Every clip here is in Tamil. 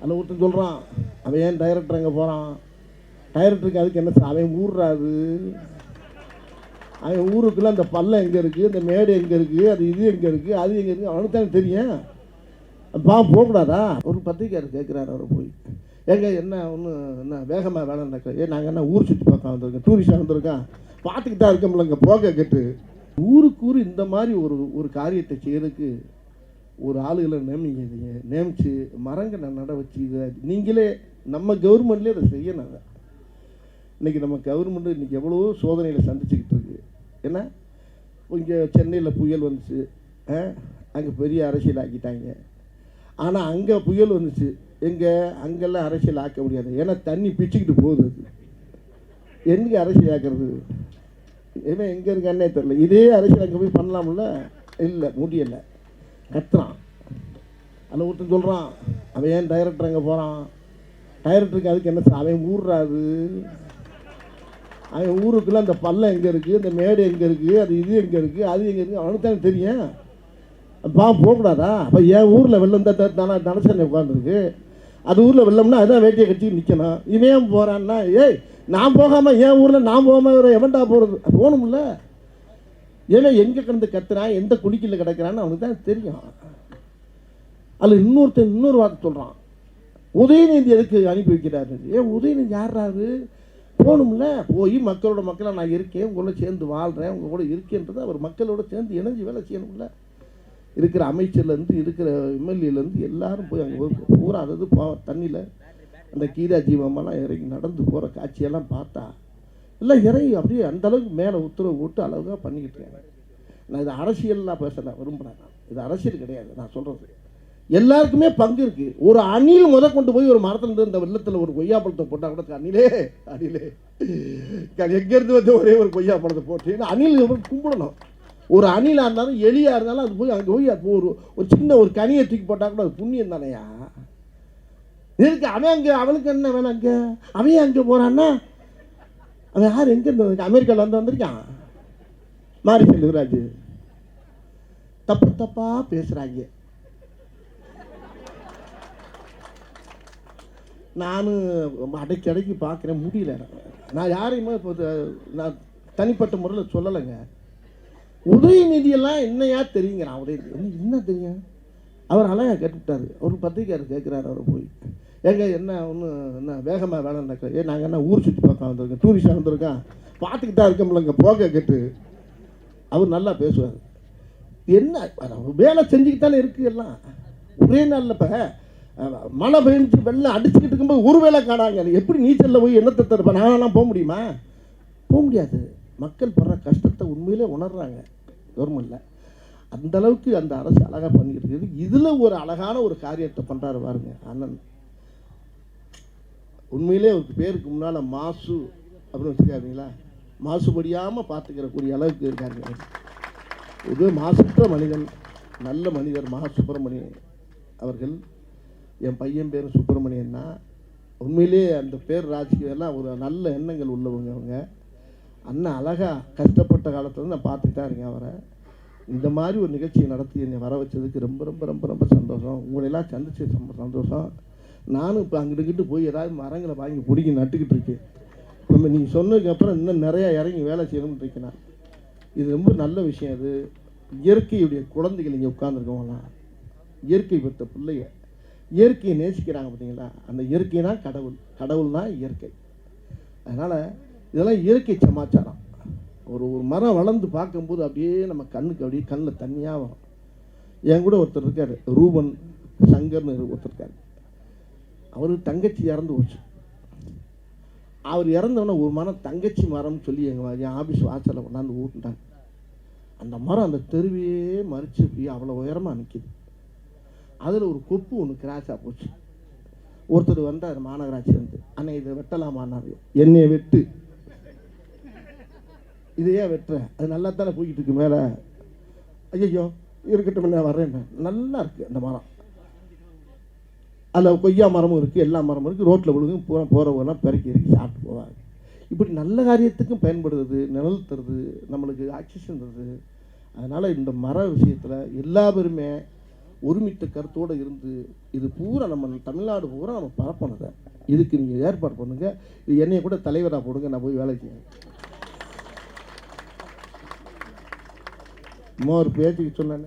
அதில் ஒருத்தன் சொல்கிறான் அவன் ஏன் டைரக்டர் அங்கே போகிறான் டைரக்டருக்கு அதுக்கு என்ன சார் அவன் ஊர்றாது அவன் ஊருக்குள்ளே அந்த பள்ளம் எங்கே இருக்குது இந்த மேடு எங்கே இருக்குது அது இது எங்கே இருக்குது அது எங்கே இருக்குது அவனுக்கு தானே தெரியும். பா போகக்கூடாதா? ஒரு பத்திரிக்கையார் கேட்குறாரு அவரை போய். ஏங்க என்ன ஒன்று என்ன வேகமாக வேலை ஏ நாங்கள் என்ன ஊர் சுற்றி பார்க்க வந்திருக்கோம்? டூரிஸ்டாக வந்திருக்கோம் பார்த்துக்கிட்டா இருக்கோம்ல இங்கே போக கேட்டு. ஊருக்கு ஊர் இந்த மாதிரி ஒரு ஒரு காரியத்தை செய்யறதுக்கு ஒரு ஆளுகளை நியமிங்க நியமித்து மரங்களை நட வச்சு இதை நீங்களே நம்ம கவர்மெண்ட்லேயே அதை செய்யணும் அதை. இன்றைக்கி நம்ம கவர்மெண்ட்டு இன்றைக்கி எவ்வளோ சோதனைகளை சந்திச்சுக்கிட்டு இருக்கு. ஏன்னா இங்கே சென்னையில் புயல் வந்துச்சு. அங்கே பெரிய அரசியல் ஆக்கிட்டாங்க. ஆனால் அங்கே புயல் வந்துச்சு. எங்கே? அங்கெல்லாம் அரசியல் ஆக்க முடியாது. ஏன்னா தண்ணி பிச்சுக்கிட்டு போகுது எங்கே அரசியல் ஆக்கிறது? ஏன்னா எங்கே இருக்கானே தெரில இதே அரசியல் அங்கே போய் பண்ணலாம்ல? இல்லை முடியலை. கத்துறான். அதில் ஒருத்தன் சொல்கிறான் அவன் ஏன் டைரக்டர் அங்கே போகிறான் டைரக்டருக்கு அதுக்கு என்ன சார் அவன் ஊர்றாரு அவன் ஊருக்குள்ள அந்த பள்ளம் எங்கே இருக்குது இந்த மேடு எங்கே இருக்குது அது இது எங்கே இருக்குது அது எங்கே இருக்குது அவனுக்கு தானே தெரியும். பா போகக்கூடாதா? அப்போ என் ஊரில் வெள்ளம் தான் தானே தனசனை உட்காந்துருக்கு அது ஊரில் வெள்ளம்னா அதான் வேட்டியை கட்டி நிற்கணும் இவன் போகிறான்னா ஏய் நான் போகாமல் என் ஊரில் நான் போகாமல் எவன்டா போகிறது போகணும்ல. ஏன்னா எங்கே கிடந்து கத்துறான் எந்த குடிக்கில் கிடக்கிறான்னு அவனுக்கு தான் தெரியும். அதில் இன்னொருத்தன் இன்னொரு வார்த்தை சொல்கிறான் உதயநிதி எதுக்கு அனுப்பி வைக்கிறாரு? ஏன் உதயநிதி யாராரு போகணும்ல? போய் மக்களோட மக்களாக நான் இருக்கேன் உங்களோட சேர்ந்து வாழ்கிறேன் உங்கள் கூட இருக்கேன்றது அவர் மக்களோட சேர்ந்து இணைஞ்சு வேலை செய்யணும்ல. இருக்கிற அமைச்சர்லேருந்து இருக்கிற எம்எல்ஏலேருந்து எல்லாரும் போய் அங்கே போய் பூரா அதாவது போ தண்ணியில் அந்த கீதா ஜீவமெல்லாம் இறங்கி நடந்து போகிற காட்சியெல்லாம் பார்த்தா இல்லை இறங்கி அப்படியே அந்த அளவுக்கு மேலே உத்தரவு போட்டு அளவுக்காக பண்ணிக்கிட்டு இருக்காங்க. நான் இது அரசியல்லாம் பேசலை விரும்புகிறேன் நான். இது அரசியல் கிடையாது நான் சொல்கிறது எல்லாருக்குமே பங்கு இருக்குது ஒரு அணில் முத கொண்டு போய் ஒரு மரத்தில் இருந்து இந்த வெள்ளத்தில் ஒரு கொய்யா பழத்தை போட்டா கூட அணிலே அணிலே. எங்கேருந்து வந்து ஒரே ஒரு கொய்யா பழத்தை போட்டு அணில் கும்பிடணும். ஒரு அணிலாக இருந்தாலும் எலியாக இருந்தாலும் அது போய் அங்கே போய் அது ஒரு ஒரு சின்ன ஒரு கனியை தூக்கி போட்டால் கூட அது புண்ணியம் தானையா? இருக்கு அவன் அங்கே அவனுக்கு என்ன வேணும் அங்கே? அவன் அங்கே போகிறான்னா அவன் யார்? எங்கேருந்து வந்து அமெரிக்காவில் வந்து வந்திருக்கான். மாரி செல்வராஜ் தப்பு தப்பாக பேசுகிறாங்க நானும் அடைக்கி அடைக்கி பார்க்குறேன் முடியல. நான் யாரையுமே இப்போ நான் தனிப்பட்ட முறையில் சொல்லலைங்க. உதயநிதியெல்லாம் என்னையா தெரியுங்கிறான் உதயநிதி என்ன- என்ன தெரியும்? அவர் அழகாக கேட்டுவிட்டார் ஒரு பத்திரிக்கையார் கேட்குறாரு அவர் போய். ஏங்க என்ன ஒன்று என்ன வேகமாக வேலை நடக்க ஏ நாங்கள் என்ன ஊர் சுற்றி பார்க்க வந்திருக்கோம். டூரிஸ்டாக வந்திருக்கோம். பார்த்துக்கிட்டா இருக்கோம்ல இங்கே போக கேட்டு. அவர் நல்லா பேசுவார். என்ன வேலை செஞ்சுக்கிட்டாலே இருக்குது எல்லாம். ஒரே நாளில் இப்போ மழை பெஞ்சு வெள்ளம் அடிச்சுக்கிட்டு இருக்கும்போது ஒரு வேலை காணாங்க. எப்படி நீச்சலில் போய் என்னத்தை தருப்பேன் நானெல்லாம் போக முடியுமா? போக முடியாது. மக்கள் படுற கஷ்டத்தை உண்மையிலே உணர்றாங்க. கவர்மெண்ட்டில் அந்த அளவுக்கு அந்த அரசு அழகாக பண்ணிக்கிட்டு இருக்குது. இதில் ஒரு அழகான ஒரு காரியத்தை பண்ணுறாரு பாருங்க அண்ணன். உண்மையிலே அவருக்கு பேருக்கு முன்னால் மாசு அப்படின்னு வச்சுருக்காருங்களா? மாசுபடியாமல் பார்த்துக்கிறக்கூடிய அளவுக்கு இருக்காருங்க. இது மாசற்ற மனிதன் நல்ல மனிதர் மகா சுப்பிரமணியன் அவர்கள். என் பையன் பேர் சுப்பிரமணியன்னா உண்மையிலே அந்த பேர் ராஜ்கியெல்லாம் ஒரு நல்ல எண்ணங்கள் உள்ளவங்க அவங்க. அண்ணன் அழகாக கஷ்டப்பட்ட காலத்தில் நான் பார்த்துக்கிட்டா இருக்கேன் அவரை. இந்த மாதிரி ஒரு நிகழ்ச்சியை நடத்தி என்னை வர வச்சதுக்கு ரொம்ப ரொம்ப ரொம்ப ரொம்ப சந்தோஷம். உங்களையெல்லாம் சந்திச்சு ரொம்ப சந்தோஷம். நானும் இப்போ அங்கிட்டுக்கிட்டு போய் ஏதாவது மரங்களை வாங்கி பிடிக்கி நட்டுக்கிட்டு இருக்கேன். நம்ம நீங்கள் சொன்னதுக்கப்புறம் இன்னும் நிறையா இறங்கி வேலை செய்யணும்னு இருக்கேன்? நான். இது ரொம்ப நல்ல விஷயம் அது. இயற்கையுடைய குழந்தைகள் இங்கே உட்காந்துருக்கவங்களாம் இயற்கை பெற்ற பிள்ளைங்க இயற்கையை நேசிக்கிறாங்க பார்த்தீங்களா? அந்த இயற்கைனா கடவுள். கடவுள் தான் இயற்கை. அதனால் இதெல்லாம் இயற்கை சமாச்சாரம். ஒரு ஒரு மரம் வளர்ந்து பார்க்கும்போது அப்படியே நம்ம கண்ணுக்கு அப்படியே கண்ணில் தண்ணியாக வரும். என் கூட ஒருத்தர் இருக்கார். ரூபன் சங்கர்னு ஒருத்தர் இருக்கார். அவர் தங்கச்சி இறந்து போச்சு. அவர் இறந்தவொடனே ஒரு மரம் தங்கச்சி மரம்னு சொல்லி எங்கள் என் ஆஃபீஸ் வாசலில் கொண்டாந்து ஊட்டிட்டாங்க அந்த மரம் அந்த தெருவையே மறிச்சு போய் அவ்வளோ உயரமாக நிற்கிது அதில் ஒரு கொப்பு ஒன்று கிராஸாக போச்சு. ஒருத்தர் வந்தார் மாநகராட்சியிலேருந்து அண்ணே இதை வெட்டலாமான்னாரு என்னைய வெட்டு. இதையே வெட்டுறேன் அது நல்லா தானே போய்கிட்டு இருக்கு மேலே. ஐயோ இருக்கட்டும் நான் வர்றேன் நல்லா இருக்குது அந்த மரம். அதில் கொய்யா மரமும் இருக்குது எல்லா மரமும் இருக்குது ரோட்டில் விழுகும் பூரா போகிறவங்கலாம் பிறக்கி இறக்கி சாப்பிட்டு போவாங்க. இப்படி நல்ல காரியத்துக்கும் பயன்படுது நிழல் தருது நம்மளுக்கு ஆக்சிஜன் தருது. அதனால் இந்த மர விஷயத்தில் எல்லா பேருமே ஒருமித்த கருத்தோடு இருந்து இது பூரா நம்ம தமிழ்நாடு பூரா நம்ம பரப்பணுங்க இதுக்கு நீங்கள் ஏற்பாடு பண்ணுங்கள் இது என்னையை கூட தலைவராக போடுங்க நான் போய் வேலைக்கு சும்மா ஒரு பேச்சுக்கு சொன்னேன்.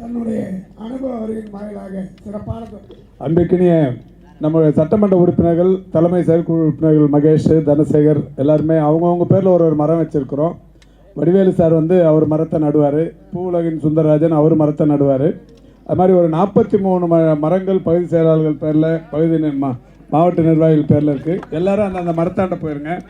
தன்னுடைய அனுபவ அறிவின் வாயிலாக சிறப்பான தொ- அன்றைக்கினிய நம்முடைய சட்டமன்ற உறுப்பினர்கள் தலைமை செயற்குழு உறுப்பினர்கள் மகேஷ் தனசேகர் எல்லாருமே அவங்கவுங்க பேரில் ஒரு ஒரு மரம் வச்சுருக்கிறோம். வடிவேலு சார் வந்து அவர் மரத்தை நடுவார். பூவுலகின் சுந்தரராஜன் அவர் மரத்தை நடுவார். அது மாதிரி ஒரு நாற்பத்தி மூணு ம மரங்கள் பகுதி செயலாளர்கள் பேரில் பகுதி மா- மாவட்ட நிர்வாகிகள் பேரில் இருக்குது எல்லாரும் அந்த அந்த மரத்தாண்ட போயிருங்க.